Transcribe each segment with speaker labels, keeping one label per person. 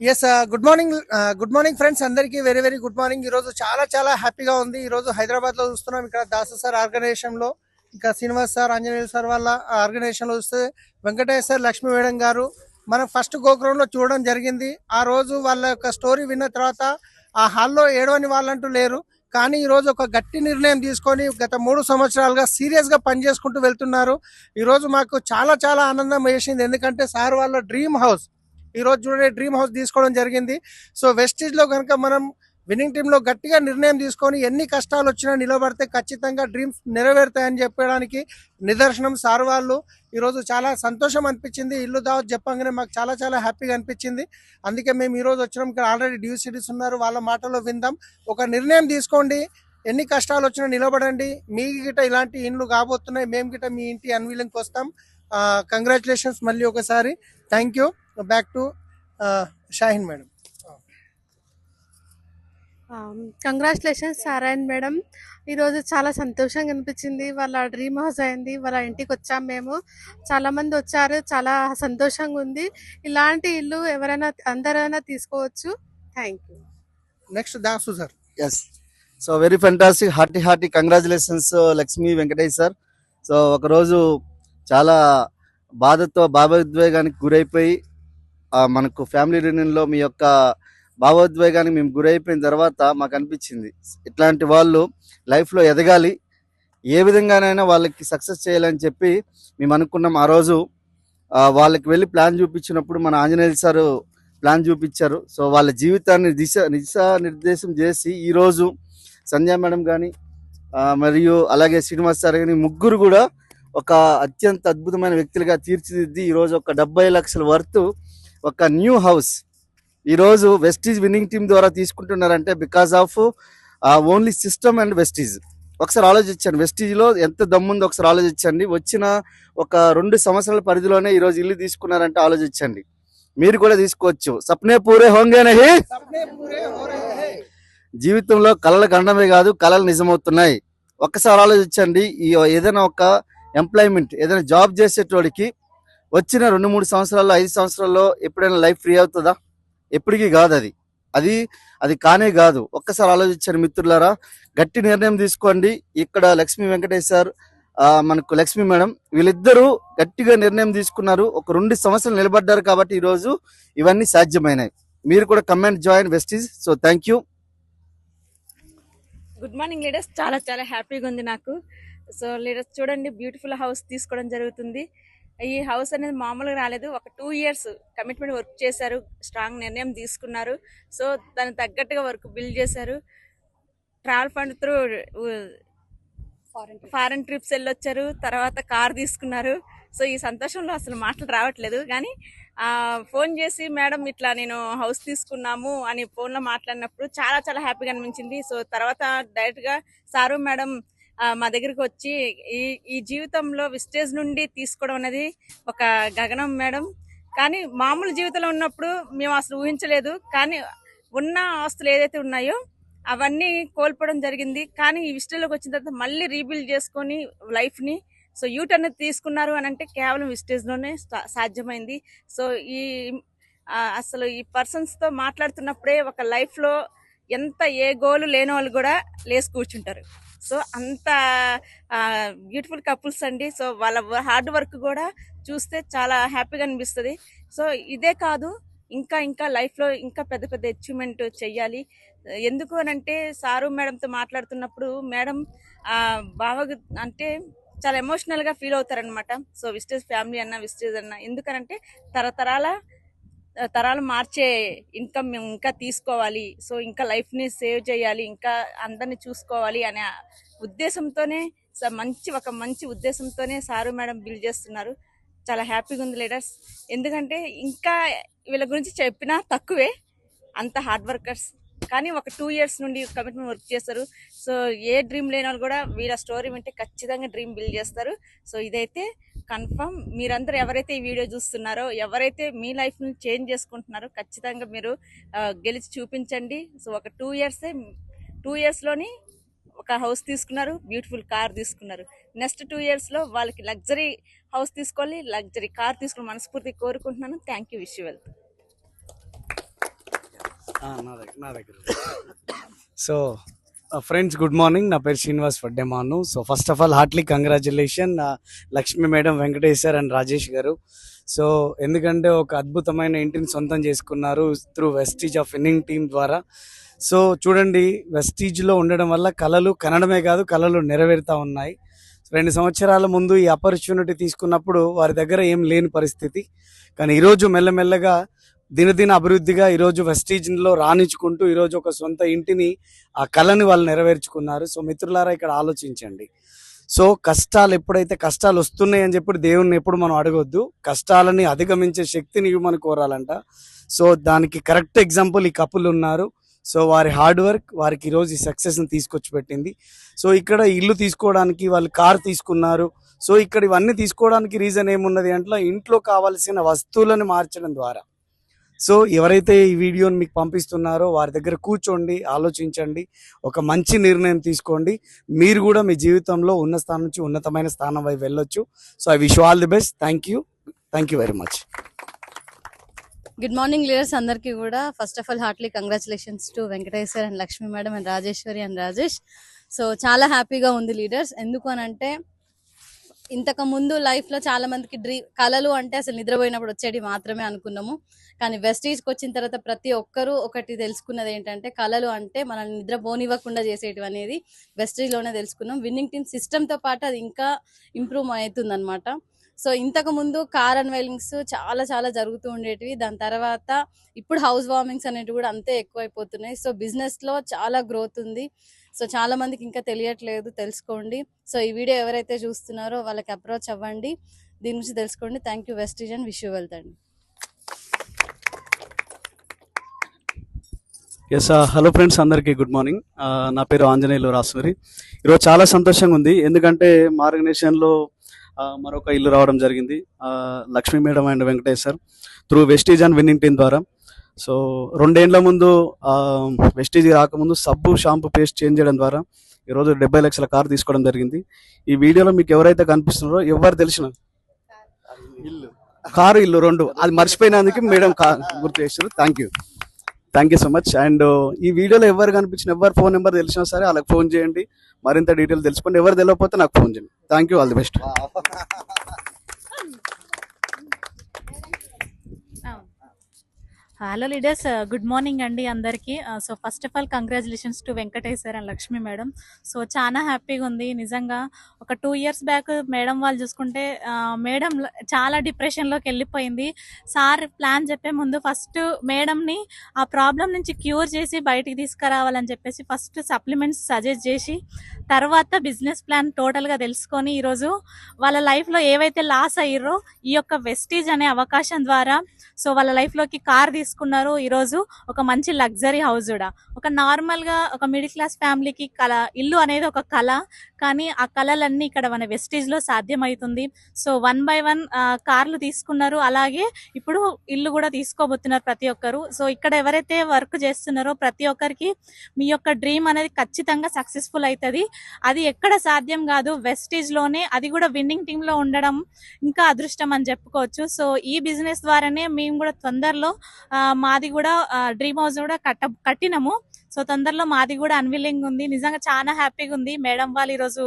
Speaker 1: Yes good morning good morning friends అందరికీ very very good morning ఈరోజు చాలా చాలా హ్యాపీగా ఉంది. ఈరోజు హైదరాబాద్లో చూస్తున్నాం. ఇక్కడ దాసు సార్ ఆర్గనైజేషన్లో ఇంకా శ్రీనివాస్ సార్ ఆంజనేయులు సార్ వాళ్ళ ఆర్గనైజేషన్లో చూస్తే వెంకటేష్ సార్ లక్ష్మీ వేడం గారు మనం ఫస్ట్ గోకురంలో చూడడం జరిగింది. ఆ రోజు వాళ్ళ యొక్క స్టోరీ విన్న తర్వాత ఆ హాల్లో ఏడవని వాళ్ళంటూ లేరు. కానీ ఈరోజు ఒక గట్టి నిర్ణయం తీసుకొని గత మూడు సంవత్సరాలుగా సీరియస్గా పనిచేసుకుంటూ వెళ్తున్నారు. ఈరోజు మాకు చాలా చాలా ఆనందం వేసింది. ఎందుకంటే సార్ వాళ్ళ డ్రీమ్ హౌస్ ఈరోజు చూడండి డ్రీమ్ హౌస్ తీసుకోవడం జరిగింది. సో వెస్టీజ్లో కనుక మనం విన్నింగ్ టీంలో గట్టిగా నిర్ణయం తీసుకొని ఎన్ని కష్టాలు వచ్చినా నిలబడితే ఖచ్చితంగా డ్రీమ్స్ నెరవేరుతాయని చెప్పడానికి నిదర్శనం సార్ వాళ్ళు. ఈరోజు చాలా సంతోషం అనిపించింది. ఇల్లు దావత్ చెప్పగానే మాకు చాలా చాలా హ్యాపీగా అనిపించింది. అందుకే మేము ఈరోజు వచ్చినాం. ఇక్కడ ఆల్రెడీ డ్యూ సిటీస్ ఉన్నారు. వాళ్ళ మాటలో విందాం. ఒక నిర్ణయం తీసుకోండి. ఎన్ని కష్టాలు వచ్చినా నిలబడండి. మీ గిట ఇలాంటి ఇండ్లు కాబోతున్నాయి. మేము గిట మీ ఇంటి అన్వీలింగ్కి వస్తాం. కంగ్రాచులేషన్స్ మళ్ళీ ఒకసారి. Thank you back to Shahin madam
Speaker 2: congratulations సారాయణ్ madam ఈరోజు చాలా సంతోషంగా అనిపించింది. వాళ్ళ డ్రీమ్ హౌస్ అయింది. వాళ్ళ ఇంటికి వచ్చాం మేము. చాలా మంది వచ్చారు. చాలా సంతోషంగా ఉంది. ఇలాంటి ఇల్లు ఎవరైనా అందరైనా తీసుకోవచ్చు. Thank you
Speaker 1: next Dasu sir
Speaker 3: yes so very fantastic hearty hearty congratulations Lakshmi Venkatesh sir so ఒకరోజు చాలా బాధతో భావోద్వేగానికి గురైపోయి మనకు ఫ్యామిలీ రియూనియన్లో మీ యొక్క భావోద్వేగానికి మేము గురైపోయిన తర్వాత మాకు అనిపించింది. ఇట్లాంటి వాళ్ళు లైఫ్లో ఎదగాలి. ఏ విధంగానైనా వాళ్ళకి సక్సెస్ చేయాలని చెప్పి మేము అనుకున్నాం. ఆ రోజు వాళ్ళకి వెళ్ళి ప్లాన్ చూపించినప్పుడు మన ఆంజనేయులు సార్ ప్లాన్ చూపించారు. సో వాళ్ళ జీవితాన్ని దిశ దిశా నిర్దేశం చేసి ఈరోజు సంధ్యా మేడం కానీ మరియు అలాగే శ్రీనివాస్ సార్ కానీ ముగ్గురు కూడా ఒక అత్యంత అద్భుతమైన వ్యక్తులుగా తీర్చిదిద్ది ఈరోజు ఒక డెబ్బై లక్షల వర్త్ ఒక న్యూ హౌస్ ఈరోజు వెస్టీజ్ విన్నింగ్ టీం ద్వారా తీసుకుంటున్నారంటే because of only system and Vestige. ఒకసారి ఆలోచించండి వెస్టీజ్లో ఎంత దమ్ముందో ఒకసారి ఆలోచించండి. వచ్చిన ఒక రెండు సంవత్సరాల పరిధిలోనే ఈరోజు ఇల్లు తీసుకున్నారంటే ఆలోచించండి. మీరు కూడా తీసుకోవచ్చు. సప్నే పూరే హోంగేనహి జీవితంలో కళలు గండమే కాదు కళలు నిజమవుతున్నాయి. ఒక్కసారి ఆలోచించండి ఈ ఏదైనా ఒక ఎంప్లాయ్మెంట్ ఏదైనా జాబ్ చేసేటోడికి వచ్చిన రెండు మూడు సంవత్సరాల్లో ఐదు సంవత్సరాల్లో ఎప్పుడైనా లైఫ్ ఫ్రీ అవుతుందా? ఎప్పటికీ కాదు అది. అది అది కానే కాదు. ఒక్కసారి ఆలోచించండి మిత్రులారా గట్టి నిర్ణయం తీసుకోండి. ఇక్కడ లక్ష్మీ వెంకటేష్ సార్ మనకు లక్ష్మీ మేడం వీళ్ళిద్దరూ గట్టిగా నిర్ణయం తీసుకున్నారు. ఒక రెండు సంవత్సరాలు నిలబడ్డారు కాబట్టి ఈరోజు ఇవన్నీ సాధ్యమైనాయి. మీరు కూడా comment join Vestige so thank you
Speaker 4: good morning leaders చాలా చాలా హ్యాపీగా ఉంది నాకు. సో లీడర్స్ చూడండి బ్యూటిఫుల్ హౌస్ తీసుకోవడం జరుగుతుంది. ఈ హౌస్ అనేది మామూలుగా రాలేదు. ఒక టూ ఇయర్స్ కమిట్మెంట్ వర్క్ చేశారు. స్ట్రాంగ్ నిర్ణయం తీసుకున్నారు. సో దానికి తగ్గట్టుగా వర్క్ బిల్డ్ చేశారు. Travel fund through foreign trips వెళ్ళొచ్చారు. తర్వాత కార్ తీసుకున్నారు. సో ఈ సంతోషంలో అసలు మాటలు రావట్లేదు. కానీ ఫోన్ చేసి మేడం ఇట్లా నేను హౌస్ తీసుకున్నాము అని ఫోన్లో మాట్లాడినప్పుడు చాలా చాలా హ్యాపీగా అనిపించింది. సో తర్వాత డైరెక్ట్గా సారు మేడం మా దగ్గరికి వచ్చి ఈ ఈ జీవితంలో విస్టేజ్ నుండి తీసుకోవడం అనేది ఒక గగనం మేడం. కానీ మామూలు జీవితంలో ఉన్నప్పుడు మేము అసలు ఊహించలేదు. కానీ ఉన్న ఆస్తులు ఏదైతే ఉన్నాయో అవన్నీ కోల్పోవడం జరిగింది. కానీ ఈ విస్టేజ్లోకి వచ్చిన తర్వాత మళ్ళీ రీబిల్డ్ చేసుకొని లైఫ్ని సో యూట్ అనేది తీసుకున్నారు అని అంటే కేవలం విస్టేజ్లోనే సా- సాధ్యమైంది. సో ఈ అసలు ఈ పర్సన్స్తో మాట్లాడుతున్నప్పుడే ఒక లైఫ్లో ఎంత ఏ గోలు లేని వాళ్ళు కూడా లేచి కూర్చుంటారు. సో అంత బ్యూటిఫుల్ కపుల్స్ అండి. సో వాళ్ళ హార్డ్ వర్క్ కూడా చూస్తే చాలా హ్యాపీగా అనిపిస్తుంది. సో ఇదే కాదు ఇంకా ఇంకా లైఫ్లో ఇంకా పెద్ద పెద్ద అచీవ్మెంట్ చెయ్యాలి. ఎందుకు అని అంటే సారు మేడంతో మాట్లాడుతున్నప్పుడు మేడం బాగా అంటే చాలా ఎమోషనల్గా ఫీల్ అవుతారనమాట సో విస్టేజ్ ఫ్యామిలీ అన్న విస్టేజ్ అన్న. ఎందుకనంటే తరతరాల తరాలు మార్చే ఇన్కమ్ మేము ఇంకా తీసుకోవాలి. సో ఇంకా లైఫ్ని సేవ్ చేయాలి ఇంకా అందరిని చూసుకోవాలి అనే ఉద్దేశంతోనే స- మంచి ఒక మంచి ఉద్దేశంతోనే సారు మేడం బిల్డ్ చేస్తున్నారు. చాలా హ్యాపీగా ఉంది లీడర్స్. ఎందుకంటే ఇంకా వీళ్ళ గురించి చెప్పినా తక్కువే. అంత హార్డ్ వర్కర్స్. కానీ ఒక టూ ఇయర్స్ నుండి కమిట్మెంట్ వర్క్ చేస్తారు. సో ఏ డ్రీమ్ లేని వాళ్ళు కూడా వీళ్ళ స్టోరీ వింటే ఖచ్చితంగా డ్రీమ్ బిల్డ్ చేస్తారు. సో ఇదైతే కన్ఫర్మ్ మీరందరూ ఎవరైతే ఈ వీడియో చూస్తున్నారో ఎవరైతే మీ లైఫ్ని చేంజ్ చేసుకుంటున్నారో ఖచ్చితంగా మీరు గెలిచి చూపించండి. సో ఒక టూ ఇయర్సే టూ ఇయర్స్లోని ఒక హౌస్ తీసుకున్నారు బ్యూటిఫుల్ కార్ తీసుకున్నారు. నెక్స్ట్ టూ ఇయర్స్లో వాళ్ళకి లగ్జరీ హౌస్ తీసుకోవాలి లగ్జరీ కార్ తీసుకుని మనస్ఫూర్తి కోరుకుంటున్నాను. థ్యాంక్ యూ విష్ వెల్త్
Speaker 5: నా దగ్గర నా దగ్గర సో ఫ్రెండ్స్ గుడ్ మార్నింగ్ నా పేరు Srinivas Vaddemanu. So first of all heartly congratulation Lakshmi madam Venkatesh sir and Rajesh garu. So ఎందుకంటే ఒక అద్భుతమైన ఇంటిని సొంతం చేసుకున్నారు through Vestige of winning team ద్వారా. సో చూడండి వెస్టీజ్లో ఉండడం వల్ల కళలు కనడమే కాదు కళలు నెరవేరుతా ఉన్నాయి. రెండు సంవత్సరాల ముందు ఈ ఆపర్చునిటీ తీసుకున్నప్పుడు వారి దగ్గర ఏం లేని పరిస్థితి. కానీ ఈరోజు మెల్లమెల్లగా దినదిన అభివృద్ధిగా ఈరోజు వెస్టీజ్లో రాణించుకుంటూ ఈరోజు ఒక సొంత ఇంటిని ఆ కళని వాళ్ళు నెరవేర్చుకున్నారు. సో మిత్రులారా ఇక్కడ ఆలోచించండి. సో కష్టాలు ఎప్పుడైతే కష్టాలు వస్తున్నాయి అని చెప్పి దేవుణ్ణి ఎప్పుడు మనం అడగొద్దు. కష్టాలని అధిగమించే శక్తిని ఇవ్వమని కోరాలంట. సో దానికి కరెక్ట్ ఎగ్జాంపుల్ ఈ కపుల్ ఉన్నారు. సో వారి హార్డ్ వర్క్ వారికి ఈరోజు ఈ సక్సెస్ని తీసుకొచ్చి పెట్టింది సో ఇక్కడ ఇల్లు తీసుకోవడానికి వాళ్ళు కార్ తీసుకున్నారు. సో ఇక్కడ ఇవన్నీ తీసుకోవడానికి రీజన్ ఏమున్నది అంటే ఇంట్లో కావాల్సిన వస్తువులను మార్చడం ద్వారా. సో ఎవరైతే ఈ వీడియోని మీకు పంపిస్తున్నారో వారి దగ్గర కూర్చోండి ఆలోచించండి ఒక మంచి నిర్ణయం తీసుకోండి. మీరు కూడా మీ జీవితంలో ఉన్న స్థానం నుంచి ఉన్నతమైన స్థానం వైపు వెళ్ళొచ్చు. So I wish all the best. Thank you. Thank you very much.
Speaker 6: Good morning leaders అందరికీ కూడా first of all heartly congratulations to Venkateshwar and Lakshmi madam and Rajeshwari and Rajesh so చాలా హ్యాపీగా ఉంది లీడర్స్ ఎందుకు అని అంటే ఇంతకు ముందు లైఫ్లో చాలా మందికి డ్రీ కళలు అంటే అసలు నిద్రపోయినప్పుడు వచ్చేటి మాత్రమే అనుకున్నాము. కానీ వెస్టీజ్కి వచ్చిన తర్వాత ప్రతి ఒక్కరూ ఒకటి తెలుసుకున్నది ఏంటంటే కళలు అంటే మనల్ని నిద్రపోనివ్వకుండా చేసేటివి అనేది వెస్టీజ్లోనే తెలుసుకున్నాం. విన్నింగ్ టీమ్ సిస్టమ్తో పాటు అది ఇంకా ఇంప్రూవ్ అవుతుంది అనమాట సో ఇంతకు ముందు కార్ అన్వైలింగ్స్ చాలా చాలా జరుగుతూ ఉండేటివి. దాని తర్వాత ఇప్పుడు హౌస్ వార్మింగ్స్ అనేవి కూడా అంతే ఎక్కువైపోతున్నాయి. సో బిజినెస్లో చాలా గ్రోత్ ఉంది. సో చాలా మందికి ఇంకా తెలియట్లేదు తెలుసుకోండి. సో ఈ వీడియో ఎవరైతే చూస్తున్నారో వాళ్ళకి అప్రోచ్ అవ్వండి. దీని గురించి తెలుసుకోండి. Thank you Vestige and wish you wealth
Speaker 5: yes hello friends అందరికీ గుడ్ మార్నింగ్ uh, నా పేరు ఆంజనేయులు రాసుమరి. ఈరోజు చాలా సంతోషంగా ఉంది. ఎందుకంటే మా ఆర్గనైజేషన్లో uh, మరొక ఇల్లు రావడం జరిగింది. Uh, Lakshmi madam and Venkatesh sir through Vestige and winning team ద్వారా. సో రెండేళ్ళ ముందు వెస్టీజ్ రాకముందు సబ్బు షాంపూ పేస్ట్ చేంజ్ చేయడం ద్వారా ఈరోజు డెబ్బై లక్షల కార్ తీసుకోవడం జరిగింది. ఈ వీడియోలో మీకు ఎవరైతే కనిపిస్తున్నారో ఎవరు తెలిసిన ఇల్లు. కారు ఇల్లు రెండు. అది మర్చిపోయినందుకు మేడం గుర్తు చేస్తారు thank you thank you so much and ఈ వీడియోలో ఎవరు కనిపించిన ఎవరు ఫోన్ నెంబర్ తెలిసినా సరే వాళ్ళకి ఫోన్ చేయండి. మరింత డీటెయిల్ తెలుసుకోండి ఎవరు తెలియకపోతే నాకు ఫోన్ చేయండి. Thank you all the best
Speaker 7: hello leaders good morning అండి అందరికీ. So first of all congratulations to Venkatesh sir and Lakshmi madam so చాలా హ్యాపీగా ఉంది. నిజంగా ఒక టూ ఇయర్స్ బ్యాక్ మేడం వాళ్ళు చూసుకుంటే uh, మేడం చాలా డిప్రెషన్లోకి వెళ్ళిపోయింది. సార్ ప్లాన్ చెప్పే ముందు ఫస్ట్ మేడంని ఆ ప్రాబ్లం నుంచి క్యూర్ చేసి బయటికి తీసుకురావాలని చెప్పేసి ఫస్ట్ సప్లిమెంట్స్ సజెస్ట్ చేసి తర్వాత బిజినెస్ ప్లాన్ టోటల్గా తెలుసుకొని ఈరోజు వాళ్ళ లైఫ్లో ఏవైతే లాస్ అయ్యారో ఈ యొక్క వెస్టీజ్ అనే అవకాశం ద్వారా సో వాళ్ళ లైఫ్లోకి కార్ తీసుకున్నారు ఈరోజు ఒక మంచి లగ్జరీ హౌస్ కూడా ఒక నార్మల్గా ఒక మిడిల్ క్లాస్ ఫ్యామిలీకి కళ ఇల్లు అనేది ఒక కళ కానీ ఆ కళలన్నీ ఇక్కడ మన వెస్టేజ్లో సాధ్యమవుతుంది సో వన్ బై వన్ కార్లు తీసుకున్నారు. అలాగే ఇప్పుడు ఇల్లు కూడా తీసుకోబోతున్నారు ప్రతి ఒక్కరు. సో ఇక్కడ ఎవరైతే వర్క్ చేస్తున్నారో ప్రతి ఒక్కరికి మీ యొక్క డ్రీమ్ అనేది ఖచ్చితంగా సక్సెస్ఫుల్ అవుతుంది అది ఎక్కడ సాధ్యం కాదు. వెస్టేజ్లోనే అది కూడా విన్నింగ్ టీంలో ఉండడం ఇంకా అదృష్టం అని చెప్పుకోవచ్చు. సో ఈ బిజినెస్ ద్వారానే మేము కూడా తొందరలో మాది కూడా డ్రీమ్ హౌస్ కూడా కట్ట కట్టినాము. సో తొందరలో మాది కూడా అన్విల్లింగ్ ఉంది. నిజంగా చాలా హ్యాపీగా ఉంది. మేడం వాళ్ళు ఈరోజు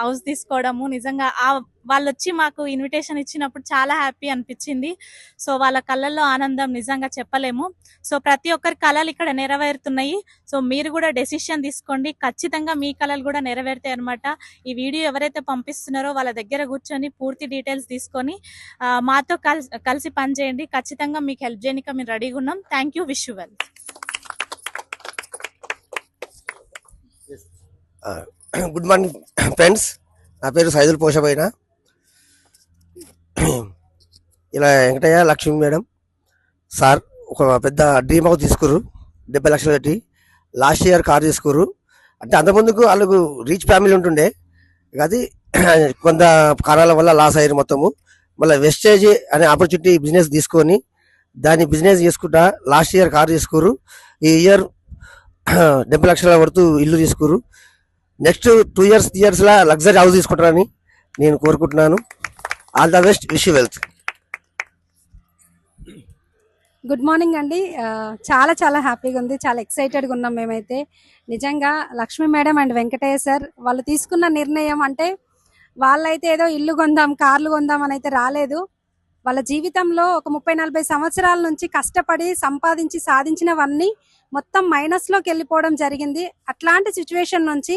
Speaker 7: హౌస్ తీసుకోవడము నిజంగా ఆ వాళ్ళు వచ్చి మాకు ఇన్విటేషన్ ఇచ్చినప్పుడు చాలా హ్యాపీ అనిపించింది. సో వాళ్ళ కళ్ళల్లో ఆనందం నిజంగా చెప్పలేము. సో ప్రతి ఒక్కరి కళలు ఇక్కడ నెరవేరుతున్నాయి. సో మీరు కూడా డెసిషన్ తీసుకోండి. ఖచ్చితంగా మీ కళలు కూడా నెరవేరుతాయి అనమాట ఈ వీడియో ఎవరైతే పంపిస్తున్నారో వాళ్ళ దగ్గర కూర్చొని పూర్తి డీటెయిల్స్ తీసుకొని మాతో కలిసి కలిసి పనిచేయండి. ఖచ్చితంగా మీకు హెల్ప్ చేయడానికి మేము రెడీగా ఉన్నాం. Thank you wish well
Speaker 8: good morning friends. నా పేరు సైదుల్ పోషపోయిన ఇలా వెంకటయ్య లక్ష్మి మేడం. సార్ ఒక పెద్ద డ్రీమ్ హౌస్ తీసుకురు డెబ్బై లక్షలు పెట్టి లాస్ట్ ఇయర్ కార్ తీసుకురు అంటే అంతకుముందుకు వాళ్ళకు రీచ్ ఫ్యామిలీ ఉంటుండే. అది కొంత కారణాల వల్ల లాస్ అయ్యారు మొత్తము. మళ్ళీ వెస్టేజ్ అనే ఆపర్చునిటీ బిజినెస్ తీసుకొని దాన్ని బిజినెస్ చేసుకుంటా లాస్ట్ ఇయర్ కార్ తీసుకురు ఈ ఇయర్ డెబ్బై లక్షల వరకు ఇల్లు తీసుకురు నెక్స్ట్ టూ ఇయర్స్ త్రీ ఇయర్స్లా లగ్జరీ హౌస్ తీసుకుంటారని నేను కోరుకుంటున్నాను. All the best wish wealth.
Speaker 9: Good morning అండి. చాలా చాలా హ్యాపీగా ఉంది. చాలా ఎక్సైటెడ్గా ఉన్నాం మేమైతే. నిజంగా Lakshmi madam and Venkatayya sir వాళ్ళు తీసుకున్న నిర్ణయం అంటే వాళ్ళైతే ఏదో ఇల్లు కొందాం కార్లు కొందాం అని అయితే రాలేదు. వాళ్ళ జీవితంలో ఒక ముప్పై నలభై సంవత్సరాల నుంచి కష్టపడి సంపాదించి సాధించినవన్నీ మొత్తం మైనస్లోకి వెళ్ళిపోవడం జరిగింది. అట్లాంటి సిచ్యువేషన్ నుంచి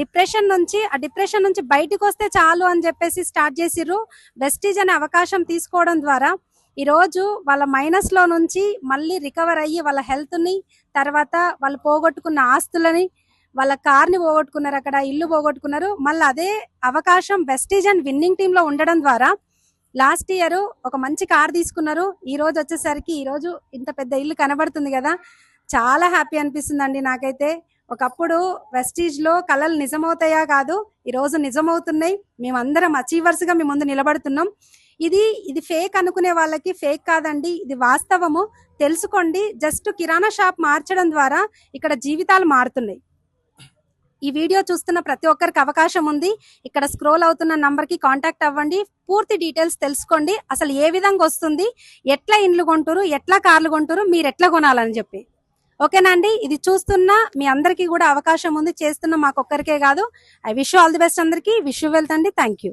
Speaker 9: డిప్రెషన్ నుంచి ఆ డిప్రెషన్ నుంచి బయటకు వస్తే చాలు అని చెప్పేసి స్టార్ట్ చేసిర్రు. బెస్టీజ్ అనే అవకాశం తీసుకోవడం ద్వారా ఈ రోజు వాళ్ళ మైనస్లో నుంచి మళ్ళీ రికవర్ అయ్యి వాళ్ళ హెల్త్ని తర్వాత వాళ్ళు పోగొట్టుకున్న ఆస్తులని వాళ్ళ కార్ని పోగొట్టుకున్నారు అక్కడ ఇల్లు పోగొట్టుకున్నారు. మళ్ళీ అదే అవకాశం వెస్టీజ్ అండ్ విన్నింగ్ టీంలో లో ఉండడం ద్వారా లాస్ట్ ఇయర్ ఒక మంచి కార్ తీసుకున్నారు. ఈ రోజు వచ్చేసరికి ఈ రోజు ఇంత పెద్ద ఇల్లు కనబడుతుంది కదా. చాలా హ్యాపీ అనిపిస్తుంది అండి నాకైతే. ఒకప్పుడు వెస్టీజ్లో కళలు నిజమవుతాయా కాదు ఈరోజు నిజమవుతున్నాయి. మేమందరం అచీవర్స్గా మీ ముందు నిలబడుతున్నాం. ఇది ఇది ఫేక్ అనుకునే వాళ్ళకి ఫేక్ కాదండి ఇది వాస్తవము. తెలుసుకోండి జస్ట్ కిరాణా షాప్ మార్చడం ద్వారా ఇక్కడ జీవితాలు మారుతున్నాయి. ఈ వీడియో చూస్తున్న ప్రతి ఒక్కరికి అవకాశం ఉంది. ఇక్కడ స్క్రోల్ అవుతున్న నంబర్కి కాంటాక్ట్ అవ్వండి. పూర్తి డీటెయిల్స్ తెలుసుకోండి. అసలు ఏ విధంగా వస్తుంది? ఎట్లా ఇండ్లు కొంటారు ఎట్లా కార్లు కొంటారు మీరు ఎట్లా కొనాలని చెప్పి. ఓకేనా అండి? ఇది చూస్తున్న మీ అందరికీ కూడా అవకాశం ఉంది. చేస్తున్న మాకొక్కరికే కాదు. I wish all the best అందరికీ. విష్ వెళ్తండి థ్యాంక్ యూ.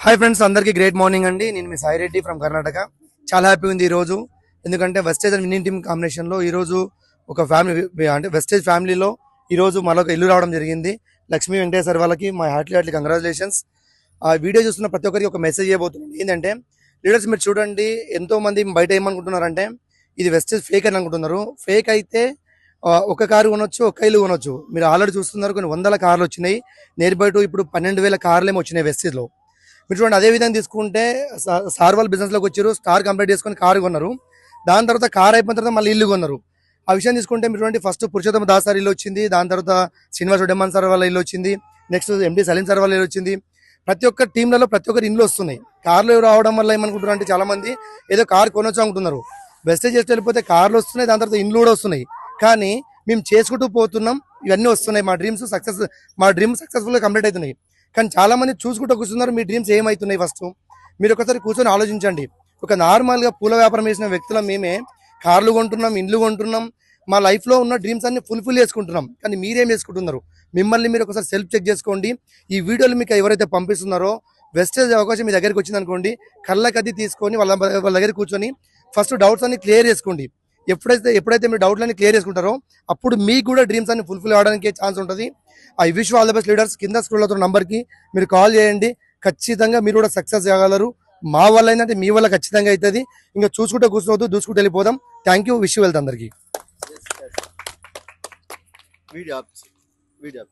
Speaker 10: హాయ్ ఫ్రెండ్స్ అందరికీ గ్రేట్ మార్నింగ్ అండి. నేను మీ సాయి రెడ్డి ఫ్రమ్ కర్ణాటక చాలా హ్యాపీ ఉంది ఈ రోజు. ఎందుకంటే వెస్టేజ్ అండ్ విన్నింగ్ టీమ్ కాంబినేషన్లో ఒక ఫ్యామిలీ అంటే వెస్టేజ్ ఫ్యామిలీలో ఈరోజు మరొక ఇల్లు రావడం జరిగింది. లక్ష్మీ వెంకటేశ్వర వాళ్ళకి మా హార్ట్లీ హార్ట్లీ కంగ్రాచులేషన్స్ ఆ వీడియో చూస్తున్న ప్రతి ఒక్కరికి ఒక మెసేజ్ ఇవ్వబోతుంది ఏంటంటే లీడర్స్ మీరు చూడండి ఎంతో మంది బయట ఏమనుకుంటున్నారంటే ఇది వెస్టేజ్ ఫేక్ అని అనుకుంటున్నారు. ఫేక్ అయితే ఒక కారు కొనొచ్చు ఒక ఇల్లు కొనొచ్చు. మీరు ఆల్రెడీ చూస్తున్నారు కొన్ని వందల కార్లు వచ్చినాయి. నియర్ బై టు ఇప్పుడు పన్నెండు వేల కార్లు ఏమో వచ్చినాయి వెస్టేజ్లో మీరు చూడండి అదే విధంగా తీసుకుంటే సార్ వాళ్ళు బిజినెస్లోకి వచ్చారు కార్ కంప్లీట్ చేసుకొని కారు కొన్నారు. దాని తర్వాత కార్ అయిపోయిన తర్వాత మళ్ళీ ఇల్లు కొన్నారు. ఆ విషయం తీసుకుంటే మీరు చూడండి ఫస్ట్ పురుషోత్తమ దాస్ సార్ ఇల్లు వచ్చింది. దాని తర్వాత శ్రీనివాస్ ఉడెమ్మన్ సార్ వాళ్ళ ఇల్లు వచ్చింది. నెక్స్ట్ ఎండి సలీం సార్ వాళ్ళ ఇల్లు వచ్చింది. ప్రతి ఒక్క టీంలలో ప్రతి ఒక్కరు ఇండ్లు వస్తున్నాయి. కార్లు రావడం వల్ల ఏమనుకుంటున్నారు అంటే చాలా మంది ఏదో కార్ కొనొచ్చు అనుకుంటున్నారు. బెస్టేజ్ చేసి వెళ్ళిపోతే కార్లు వస్తున్నాయి దాని తర్వాత ఇండ్లు కూడా వస్తున్నాయి. కానీ మేము చేసుకుంటూ పోతున్నాం ఇవన్నీ వస్తున్నాయి. మా డ్రీమ్స్ సక్సెస్ మా డ్రీమ్ సక్సెస్ఫుల్గా కంప్లీట్ అవుతున్నాయి. కానీ చాలా మంది చూసుకుంటూ కూర్చున్నారు మీ డ్రీమ్స్ ఏమవుతున్నాయి ఫస్ట్ మీరు ఒకసారి కూర్చొని ఆలోచించండి. ఒక నార్మల్గా పూల వ్యాపారం చేసిన వ్యక్తుల మేమే కార్లు కొంటున్నాం ఇండ్లు కొంటున్నాం. మా లైఫ్లో ఉన్న డ్రీమ్స్ అన్ని ఫుల్ఫిల్ చేసుకుంటున్నాం. కానీ మీరేం చేసుకుంటున్నారు? మిమ్మల్ని మీరు ఒకసారి సెల్ఫ్ చెక్ చేసుకోండి. ఈ వీడియోలు మీకు ఎవరైతే పంపిస్తున్నారో వెస్టేజ్ అవకాశం మీ దగ్గరికి వచ్చింది అనుకోండి కళ్ళకద్ది తీసుకొని వాళ్ళ వాళ్ళ దగ్గర కూర్చొని ఫస్ట్ డౌట్స్ అన్ని క్లియర్ చేసుకోండి. ఎప్పుడైతే ఎప్పుడైతే మీరు డౌట్లన్నీ క్లియర్ చేసుకుంటారో అప్పుడు మీకు కూడా డ్రీమ్స్ అన్ని ఫుల్ఫిల్ అవడానికి ఛాన్స్ ఉంటుంది. I wish all the best leaders కింద స్కూల్ అవుతున్న నంబర్కి మీరు కాల్ చేయండి. ఖచ్చితంగా మీరు కూడా సక్సెస్ కాగలరు. మా వల్ల ఏంటంటే మీ వల్ల ఖచ్చితంగా అవుతుంది ఇంకా చూసుకుంటే కూర్చోవద్దు దూసుకుంటూ వెళ్ళిపోదాం. థ్యాంక్ యూ విష్ వెళ్తా అందరికీ.
Speaker 3: Video video